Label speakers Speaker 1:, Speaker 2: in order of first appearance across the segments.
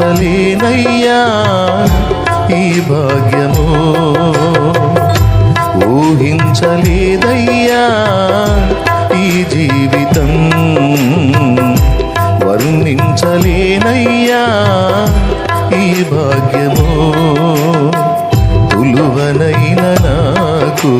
Speaker 1: వర్ణించలేనయ్యా ఈ భాగ్యము. ఊహించలేదయ్యా ఈ జీవితం. వర్ణించలేనయ్యా ఈ భాగ్యము. తులువనైన నాకు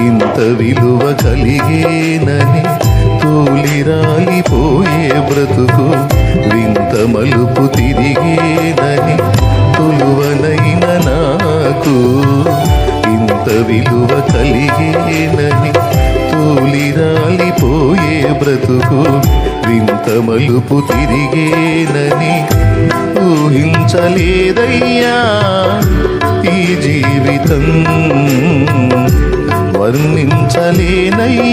Speaker 1: ఇంత విలువ కలిగేనని తూలిరాలిపోయే బ్రతుకు వింత మలుపు తిరిగేదని తులువనైన నాకు. ఇంత విలువ కలిగేనని తూలిరాలిపోయే బ్రతుకు వింత మలుపు తిరిగేనని ఊహించలేదయ్యా ఈ జీవితం. వర్ణించలేనయ్యా.